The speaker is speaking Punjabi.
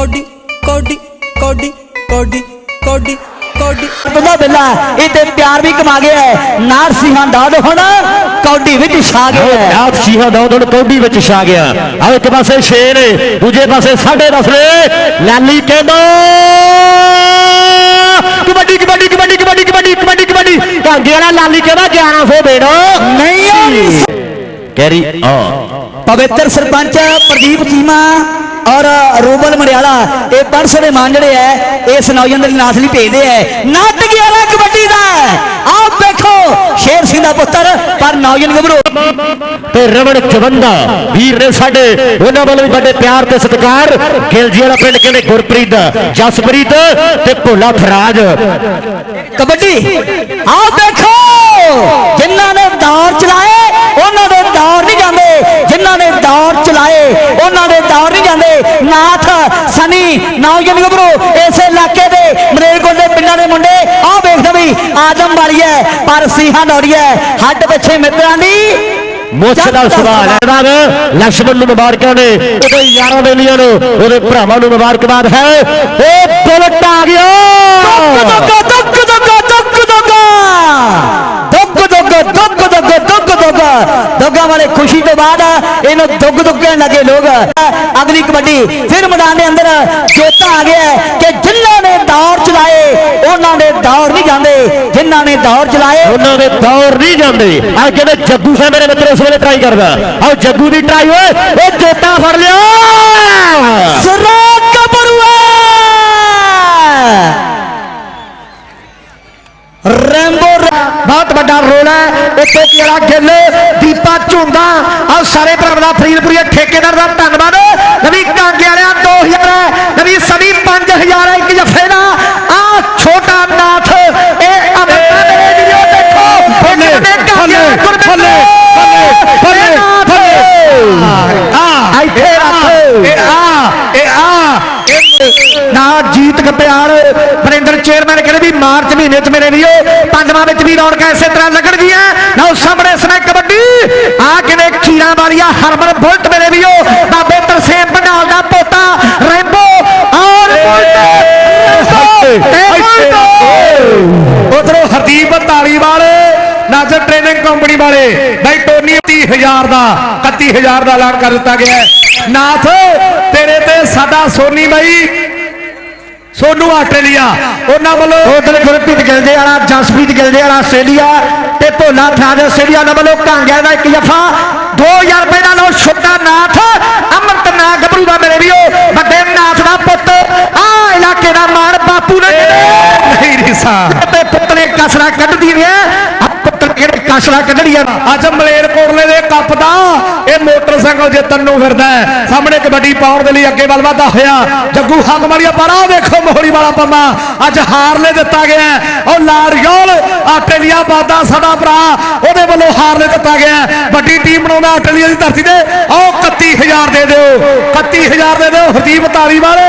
ਕੋਡੀ ਕੋਡੀ ਕੋਡੀ ਕੋਡੀ ਕੋਡੀ ਕੋਡੀ। ਬੰਦਾ ਬਿੱਲਾ ਇਹ ਤੇ ਪਿਆਰ ਵੀ ਕਮਾ ਗਿਆ ਹੈ। ਨਾਰ ਸਿੰਘਾਂ ਦਾਦ ਹੁਣ ਕੌਡੀ ਵਿੱਚ ਛਾ ਗਿਆ ਹੈ। ਆਪ ਸੀਹਾ ਦਾ ਹੁਣ ਕੌਡੀ ਵਿੱਚ ਛਾ ਗਿਆ। ਆ ਇੱਕ ਪਾਸੇ ਸ਼ੇਰ ਦੂਜੇ ਪਾਸੇ ਦਸ ਨੇ। ਲਾਲੀ ਕਹਿੰਦਾ ਕਬੱਡੀ ਕਬੱਡੀ ਕਬੱਡੀ ਕਬੱਡੀ ਕਬੱਡੀ ਕਬੱਡੀ ਕਬੱਡੀ। ਕਾਂਗੇ ਵਾਲਾ ਲਾਲੀ ਕਹਿੰਦਾ 1100 ਦੇਣੋ। ਨਹੀਂ। ਕੈਰੀ ਆ ਪਵਿੱਤਰ ਸਰਪੰਚ ਪ੍ਰਦੀਪ ਚੀਮਾ ਔਰ ਰੂਬਲ ਮਰਿਆਲਾ ਇਹ ਪਰਸ ਦੇ ਮਾਨ ਜਿਹੜੇ ਐ ਇਸ ਨੌਜਵਾਨ ਦੇ ਨਾਥ ਲਈ ਭੇਜਦੇ ਐ। ਨੱਟ ਗਿਆ ਵਾ ਕਬੱਡੀ ਦਾ। ਆਹ ਵੇਖੋ ਸ਼ੇਰ ਸਿੰਘ ਦਾ ਪੁੱਤਰ ਪਰ ਨੌਜਵਾਨ ਗੱਭਰੂ। ਤੇ ਰਵਣ ਜਵੰਦਾ ਵੀਰ ਨੇ ਸਾਡੇ ਉਹਨਾਂ ਵੱਲੋਂ ਵੀ ਵੱਡੇ ਪਿਆਰ ਤੇ ਸਤਿਕਾਰ। ਗਿਲਜੀ ਵਾਲਾ ਪਿੰਡ ਕਹਿੰਦੇ ਗੁਰਪ੍ਰੀਤ ਜਸਪ੍ਰੀਤ ਤੇ ਭੋਲਾ ਫਰਾਜ। ਕਬੱਡੀ ਆਹ ਦੇਖੋ नाथ सनी नौजनी गभरू इस इलाके के मनेरकोट के पिंड के मुंडे आख दे भी आदम वाली है पर सीहा नौरी है हड पिछे मित्रा दी। लक्ष्मण मुबारक ने मुबारकबाद है। ਦੁੱਗਾਂ ਵਾਲੇ ਖੁਸ਼ੀ ਤੋਂ ਬਾਅਦ ਇਹਨੂੰ ਦੁੱਗ ਦੁੱਗ ਕਹਿਣ ਲੱਗੇ ਲੋਕ ਅਗਲੀ ਕਬੱਡੀ ਫਿਰ ਮੈਦਾਨ ਦੇ ਅੰਦਰ ਜੋਤਾ ਆ ਗਿਆ ਹੈ ਕਿ ਜਿਨ੍ਹਾਂ ਨੇ ਦੌਰ ਚਲਾਏ ਉਹਨਾਂ ਦੇ ਦੌਰ ਨਹੀਂ ਜਾਂਦੇ ਜਿਨ੍ਹਾਂ ਨੇ ਦੌਰ ਚਲਾਏ ਉਹਨਾਂ ਦੇ ਦੌਰ ਨਹੀਂ ਜਾਂਦੇ ਆ ਕਹਿੰਦੇ ਜੱਗੂ ਹੈ ਮੇਰੇ ਮਿੱਤਰ ਇਸ ਵੇਲੇ ਟਰਾਈ ਕਰਦਾ ਆਓ ਜੱਗੂ ਦੀ ਟਰਾਈ ਓਏ ਉਹ ਜੋਤਾ ਫੜ ਲਿਆ ਸਰਾਕ ਕਬਰੂਆ ਰੈਂਬੋ ਬਹੁਤ ਵੱਡਾ ਰੋਲ ਹੈ ਇੱਥੇ ਕਿਹੜਾ ਗਿੱਲ ਦੀਪਾ ਝੁੰਦਾ ਆਹ ਸਾਰੇ ਭਰਾਵਾਂ ਦਾ ਫਰੀਦਪੁਰੀ ਠੇਕੇਦਾਰ ਦਾ ਧੰਨਵਾਦ ਨਵੀਂ ਕਾਂਗੇ ਵਾਲਿਆ 2000 ਹੈ ਨਵੀਂ ਸਨੀ 5000 ਹੈ ਇੱਕ ਜਫੇ ਦਾ ਆ ਛੋਟਾ ਨਾਥ ਇਹ ਅਮਰਤਾ ਦੇ ਵੀਡੀਓ ਦੇਖੋ ਬੱਲੇ ਬੱਲੇ ਬੱਲੇ ਬੱਲੇ ਬੱਲੇ ਆ ਇੱਥੇ ਰੱਖ ਇਹ ਆ ਇਹ ਆ ਨਾ ਜੀਤ ਗਪਿਆਲ ਵਰਿੰਦਰ ਚੇਅਰਮੈਨ ਕਹਿੰਦੇ ਵੀ ਮਾਰਚ ਮਹੀਨੇ ਚ ਮੇਰੇ ਵੀਓ ਪੰਜਵਾਂ ਵਿੱਚ ਵੀ ਰੌਣਕਾਂ ਇਸੇ ਤਰ੍ਹਾਂ ਲੱਗਣਗੀਆਂ। ਉਹ ਸਾਹਮਣੇ ਇਸ ਨਾਲ ਕਬੱਡੀ। ਆ ਕਿਵੇਂ ਖੀਰਾਂ ਵਾਲੀਆ ਹਰਮਨ ਬੁਲਟ ਮੇਰੇ ਵੀਓ ਬਾਬੇ ਤਰਸੇਮ ਪੰਡਾਲ ਦਾ ਪੋਤਾ ਰੈਂਬੋ ਔਰ ਉਧਰੋਂ ਹਰਦੀਪ ਢਾਲੀਵਾਲ ਨਾਜ਼ਰ ਟ੍ਰੇਨਿੰਗ ਕੰਪਨੀ ਵਾਲੇ ਬਾਈ ਟੋਨੀ 30000 ਦਾ 31000 ਦਾ ਐਲਾਨ ਕਰ ਦਿੱਤਾ ਗਿਆ। ਨਾਥ ਤੇਰੇ ਤੇ ਸਾਡਾ ਸੋਨੀ ਬਾਈ ਸੋਨੂ ਆਸਟ੍ਰੇਲੀਆ। ਉਹਨਾਂ ਵੱਲੋਂ ਉਧਰ ਗੁਰਪ੍ਰੀਤ ਗਿਲਦੇ ਵਾਲਾ ਜਸਪ੍ਰੀਤ ਗਿਲਦੇ ਵਾਲਾ ਆਸਟ੍ਰੇਲੀਆ ਤੇ ਭੋਲਾ ਫਰਾਜ ਆਸਟ੍ਰੇਲੀਆ ਨਾਲ ਵੱਲੋਂ ਕਾਂਗਿਆ ਦਾ ਇੱਕ ਜਫਾ। 2000 ਰੁਪਏ ਦਾ ਲੋ ਛੋਟਾ ਨਾਥ ਅਮਰਤ ਨਾ ਗੱਭਰੂ ਦਾ ਮੇਰੇ ਵੀਓ ਵੱਡੇ ਨਾਥ ਦਾ ਪੁੱਤ। ਆ ਇਲਾਕੇ ਦਾ ਮਾਣ ਬਾਪੂ ਨੇ ਨਹੀਂ ਰੀਸਾ ਤੇ ਪੁੱਤ ਨੇ ਕਸਰਾ ਕੱਢਦੀ ਪੁੱਤ ਕਿਹੜੇ ਕਸਰਾ ਕੱਢੜੀਆਂ ਅੱਜ ਮਲੇਰਕੋਟਲੇ ਦੇ ਕੱਪ ਦਾ ਇਹ ਮੋਟਰਸਾਈਕਲ ਜਿੱਤਣ ਨੂੰ ਫਿਰਦਾ ਸਾਹਮਣੇ ਕਬੱਡੀ ਪਾਉਣ ਦੇ ਲਈ ਅੱਗੇ ਵੱਲ ਵਧਦਾ ਹੋਇਆ। ਜੱਗੂ ਹੱਕ ਮਾਰੀਆ ਪਰ ਆਹ ਦੇਖੋ ਮੋਹਰੀ ਵਾਲਾ ਪੰਮਾ। ਅੱਜ ਹਾਰ ਲੈ ਦਿੱਤਾ ਗਿਆ ਉਹ ਲਾਰੀਓਲ ਆਸਟ੍ਰੇਲੀਆ ਬਾਦਾ ਸਾਡਾ ਭਰਾ, ਉਹਦੇ ਵੱਲੋਂ ਹਾਰ ਲੈ ਦਿੱਤਾ ਗਿਆ ਵੱਡੀ ਟੀਮ ਬਣਾਉਂਦਾ ਆਸਟ੍ਰੇਲੀਆ ਦੀ ਧਰਤੀ ਤੇ। ਉਹ 31000 ਦੇ ਦਿਓ 31000 ਦੇ ਦਿਓ ਹਰਦੀਪ ਵਾਲੇ